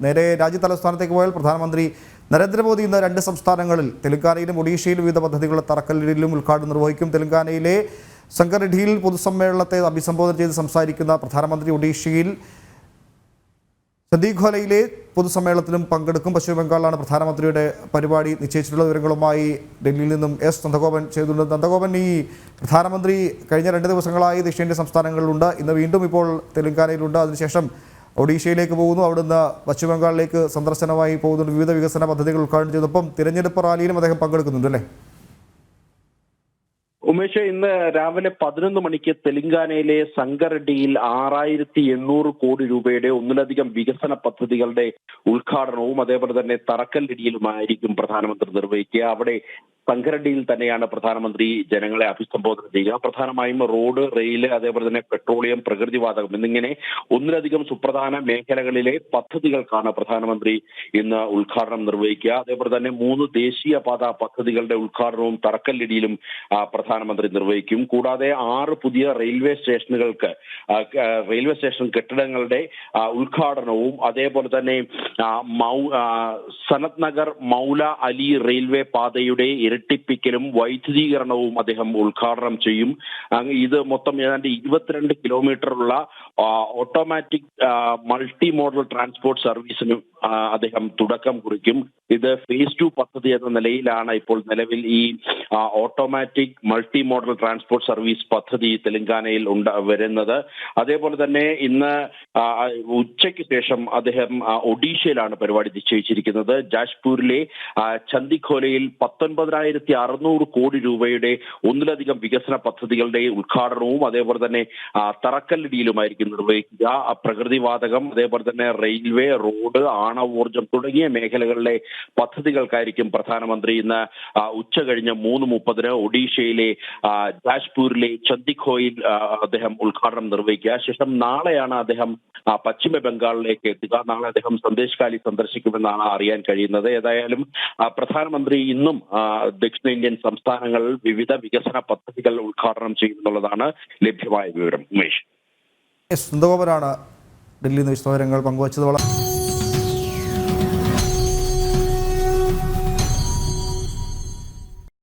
നേരെ രാജ്യതലസ്ഥാനത്തേക്ക് പോയാൽ പ്രധാനമന്ത്രി നരേന്ദ്രമോദി ഇന്ന് രണ്ട് സംസ്ഥാനങ്ങളിൽ തെലങ്കാനയിലും ഒഡീഷയിലും വിവിധ പദ്ധതികളുടെ തറക്കല്ലിലും ഉദ്ഘാടനം നിർവഹിക്കും. തെലങ്കാനയിലെ സംഘരഡിയിൽ പൊതുസമ്മേളനത്തെ അഭിസംബോധന ചെയ്ത് സംസാരിക്കുന്ന പ്രധാനമന്ത്രി ഒഡീഷയിൽ ചന്ദീഖോലയിലെ പൊതുസമ്മേളനത്തിലും പങ്കെടുക്കും. പശ്ചിമ ബംഗാളിലാണ് പ്രധാനമന്ത്രിയുടെ പരിപാടി. നിശ്ചയിച്ചിട്ടുള്ള വിവരങ്ങളുമായി ഡൽഹിയിൽ നിന്നും എസ് നന്ദഗോപൻ ചെയ്തിട്ടുണ്ട് നന്ദഗോപൻ ഈ പ്രധാനമന്ത്രി കഴിഞ്ഞ രണ്ട് ദിവസങ്ങളായി ദക്ഷിണേന്ത്യ സംസ്ഥാനങ്ങളിലുണ്ട്. ഇന്ന് വീണ്ടും ഇപ്പോൾ തെലങ്കാനയിലുണ്ട്. അതിനുശേഷം ഒഡീഷയിലേക്ക് പോകുന്നു. അവിടുന്ന് പശ്ചിമ ബംഗാളിലേക്ക് സന്ദർശനമായി പോകുന്നുണ്ട്. വിവിധ വികസന പദ്ധതികൾ ഉദ്ഘാടനം ചെയ്തപ്പം തിരഞ്ഞെടുപ്പ് റാലിയിലും അദ്ദേഹം പങ്കെടുക്കുന്നുണ്ട് അല്ലേ? ഉമേഷ് ഇന്ന് രാവിലെ പതിനൊന്ന് മണിക്ക് തെലങ്കാനയിലെ സംഗറെഡ്ഡിയിൽ ആറായിരത്തി എണ്ണൂറ് കോടി രൂപയുടെ ഒന്നിലധികം വികസന പദ്ധതികളുടെ ഉദ്ഘാടനവും അതേപോലെ തന്നെ തറക്കല്ലിടിയിലുമായിരിക്കും പ്രധാനമന്ത്രി നിർവഹിക്കുക. അവിടെ സംഗറെഡ്ഡിയിൽ തന്നെയാണ് പ്രധാനമന്ത്രി ജനങ്ങളെ അഭിസംബോധന ചെയ്യുക. പ്രധാനമായും റോഡ് റെയിൽ അതേപോലെ തന്നെ പെട്രോളിയം പ്രകൃതിവാതകം എന്നിങ്ങനെ ഒന്നിലധികം സുപ്രധാന മേഖലകളിലെ പദ്ധതികൾക്കാണ് പ്രധാനമന്ത്രി ഇന്ന് ഉദ്ഘാടനം നിർവഹിക്കുക. അതേപോലെ തന്നെ മൂന്ന് ദേശീയ പാതാ പദ്ധതികളുടെ ഉദ്ഘാടനവും തറക്കല്ലിടിയിലും പ്രധാനമന്ത്രി നിർവഹിക്കും. കൂടാതെ ആറ് പുതിയ റെയിൽവേ സ്റ്റേഷനുകൾക്ക് റെയിൽവേ സ്റ്റേഷൻ കെട്ടിടങ്ങളുടെ ഉദ്ഘാടനവും അതേപോലെ തന്നെ സനത് നഗർ മൗല അലി റെയിൽവേ പാതയുടെ ഇരട്ടിപ്പിക്കലും വൈദ്യുതീകരണവും അദ്ദേഹം ഉദ്ഘാടനം ചെയ്യും. ഇത് മൊത്തം ഏതാണ്ട് ഇരുപത്തിരണ്ട് കിലോമീറ്റർ ഉള്ള ഓട്ടോമാറ്റിക് മൾട്ടി മോഡൽ ട്രാൻസ്പോർട്ട് സർവീസിനും അദ്ദേഹം തുടക്കം കുറിക്കും. ഇത് ഫേസ് ടു പദ്ധതി എന്ന നിലയിലാണ് ഇപ്പോൾ നിലവിൽ ഈ automatic multi modal transport service പദ്ധതി തെലങ്കാനയിൽ ഉണ്ട് വരുന്നത്. അതേപോലെ തന്നെ ഇന്ന് ഉച്ചയ്ക്ക് ശേഷം അദ്ദേഹം ഒഡീഷയിലാണ് പരിപാടി നിശ്ചയിച്ചിരിക്കുന്നത്. ജാഷ്പൂരിലെ ആ, ചന്ദിഖോലയിൽ പത്തൊൻപതിനായിരത്തി അറുന്നൂറ് കോടി രൂപയുടെ ഒന്നിലധികം വികസന പദ്ധതികളുടെ ഉദ്ഘാടനവും അതേപോലെ തന്നെ തറക്കല്ലിടിയിലുമായിരിക്കും നിർവഹിക്കുക. പ്രകൃതിവാതകം അതേപോലെ തന്നെ റെയിൽവേ റോഡ് ആണവോർജം തുടങ്ങിയ മേഖലകളിലെ പദ്ധതികൾക്കായിരിക്കും പ്രധാനമന്ത്രി ഇന്ന് ഉച്ച കഴിഞ്ഞ് മൂന്ന് മുപ്പതിന് ഒഡീഷയിലെ ജാജ്പൂരിലെ ചന്ദിഖോയിൽ അദ്ദേഹം ഉദ്ഘാടനം നിർവഹിക്കുക. ശേഷം നാളെയാണ് അദ്ദേഹം ആ, പശ്ചിമ ബംഗാളിലേക്ക് എത്തുക. നാളെ അദ്ദേഹം സന്ദേശകാലി സന്ദർശിക്കുമെന്നാണ് അറിയാൻ കഴിയുന്നത്. ഏതായാലും പ്രധാനമന്ത്രി ഇന്നും ദക്ഷിണേന്ത്യൻ സംസ്ഥാനങ്ങളിൽ വിവിധ വികസന പദ്ധതികൾ ഉദ്ഘാടനം ചെയ്യുമെന്നുള്ളതാണ് ലഭ്യമായ വിവരം. ഉമേഷ്. നന്ദഗോപനാണ് ഡൽഹിയിൽ നിന്ന് വിശദവിവരങ്ങൾ പങ്കുവച്ചത്.